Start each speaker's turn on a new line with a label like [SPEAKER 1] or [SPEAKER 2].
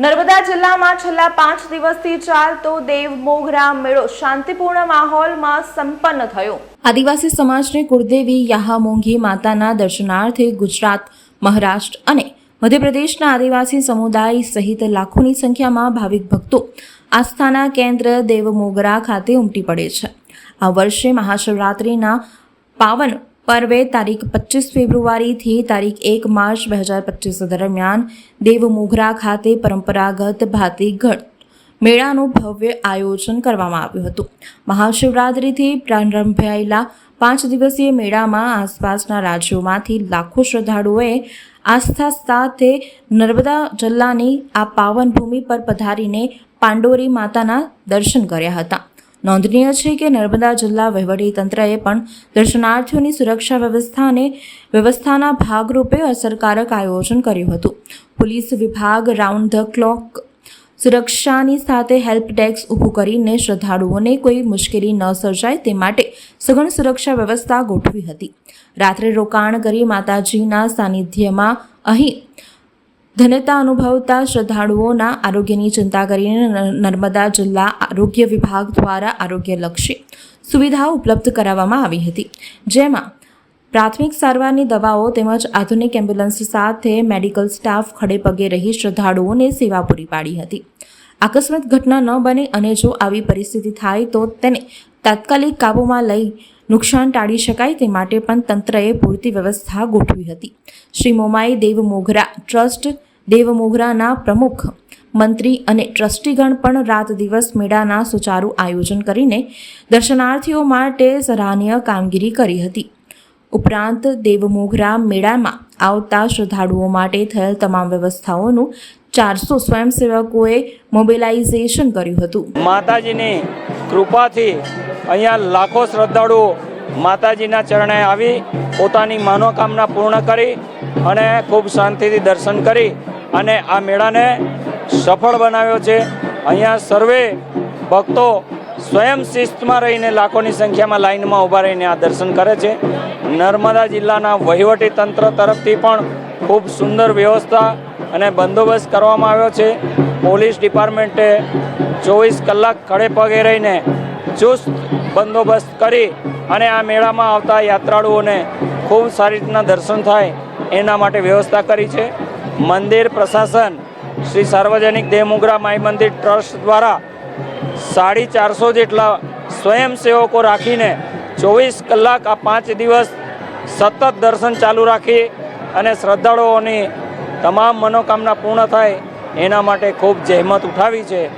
[SPEAKER 1] નર્મદા જિલ્લામાં છેલ્લા પાંચ દિવસથી ચાલતો દેવ મોગરા મેળો શાંતિપૂર્ણ માહોલમાં સંપન્ન થયો. આદિવાસી સમાજની કુળદેવી યાહામોંઘી માતાના દર્શનાર્થે ગુજરાત, મહારાષ્ટ્ર અને મધ્યપ્રદેશના આદિવાસી સમુદાય સહિત લાખોની સંખ્યામાં ભાવિક ભક્તો આસ્થાના કેન્દ્ર દેવમોગરા ખાતે ઉમટી પડે છે. આ વર્ષે મહાશિવરાત્રિના પાવન પર્વે તારીખ પચીસ ફેબ્રુઆરીથી તારીખ એક માર્ચ બે હજાર પચીસ દરમિયાન દેવમોગરા ખાતે પરંપરાગત ભાતીગઢ મેળાનું ભવ્ય આયોજન કરવામાં આવ્યું હતું. મહાશિવરાત્રિથી પ્રારંભાયેલા પાંચ દિવસીય મેળામાં આસપાસના રાજ્યોમાંથી લાખો શ્રદ્ધાળુઓએ આસ્થા સાથે નર્મદા જિલ્લાની આ પાવન ભૂમિ પર પધારીને પાંડોરી માતાના દર્શન કર્યા હતા. નોંધનીય છે કે નર્મદા જિલ્લા વહીવટીતંત્રએ પણ દર્શનાર્થીઓની સુરક્ષા વ્યવસ્થાને વ્યવસ્થાના ભાગરૂપે અસરકારક આયોજન કર્યું હતું. પોલીસ વિભાગ રાઉન્ડ ધ ક્લોક સુરક્ષાની સાથે હેલ્પ ડેસ્ક ઊભું કરીને શ્રદ્ધાળુઓને કોઈ મુશ્કેલી ન સર્જાય તે માટે સઘન સુરક્ષા વ્યવસ્થા ગોઠવી હતી. રાત્રે રોકાણ કરી માતાજીના સાનિધ્યમાં અહીં ધન્યતા અનુભવતા શ્રદ્ધાળુઓના આરોગ્યની ચિંતા કરીને નર્મદા જિલ્લા આરોગ્ય વિભાગ દ્વારા આરોગ્યલક્ષી સુવિધાઓ ઉપલબ્ધ કરાવવામાં આવી હતી. જેમાં પ્રાથમિક સારવારની દવાઓ તેમજ આધુનિક એમ્બ્યુલન્સ સાથે મેડિકલ સ્ટાફ ખડે પગે રહી શ્રદ્ધાળુઓને સેવા પૂરી પાડી હતી. આકસ્મિક ઘટના ન બને અને જો આવી પરિસ્થિતિ થાય તો તેને તાત્કાલિક કાબૂમાં લઈ નુકસાન ટાળી શકાય તે માટે પણ તંત્રએ પૂરતી વ્યવસ્થા ગોઠવી હતી. શ્રી મોમાઈ દેવ મોગરા ટ્રસ્ટ દેવ મોગરાના પ્રમુખ, મંત્રી અને ટ્રસ્ટીગણ પણ રાત દિવસ મેળાના સુચારુ આયોજન કરીને દર્શનાર્થીઓ માટે સરાહનીય કામગીરી કરી હતી. ઉપરાંત દેવમોગરા મેળામાં આવતા શ્રદ્ધાળુઓ માટે થયેલ તમામ વ્યવસ્થાઓનું ચારસો સ્વયંસેવકોએ મોબિલાઇઝેશન કર્યું હતું.
[SPEAKER 2] માતાજીની કૃપાથી અહીંયા લાખો શ્રદ્ધાળુઓ માતાજીના ચરણે આવી, પોતાની મનોકામના પૂર્ણ કરી અને ખૂબ શાંતિથી દર્શન કરી અને આ મેળાને સફળ બનાવ્યો છે. અહીંયા સર્વે ભક્તો સ્વયં શિસ્તમાં રહીને લાખોની સંખ્યામાં લાઈનમાં ઊભા રહીને આ દર્શન કરે છે. નર્મદા જિલ્લાના વહીવટી તંત્ર તરફથી પણ ખૂબ સુંદર વ્યવસ્થા અને બંદોબસ્ત કરવામાં આવ્યો છે. પોલીસ ડિપાર્ટમેન્ટે ચોવીસ કલાક ખડે પગે રહીને ચુસ્ત બંદોબસ્ત કરી અને આ મેળામાં આવતા યાત્રાળુઓને ખૂબ સારી રીતના દર્શન થાય એના માટે વ્યવસ્થા કરી છે. મંદિર પ્રશાસન શ્રી સાર્વજનિક દેવમુગરા માઈ મંદિર ટ્રસ્ટ દ્વારા સાડી ચારસો જેટલા સ્વયંસેવકો રાખીને ચોવીસ કલાક આ પાંચ દિવસ સતત દર્શન ચાલુ રાખી અને શ્રદ્ધાળુઓની તમામ મનોકામના પૂર્ણ થાય એના માટે ખૂબ જહેમત ઉઠાવી છે.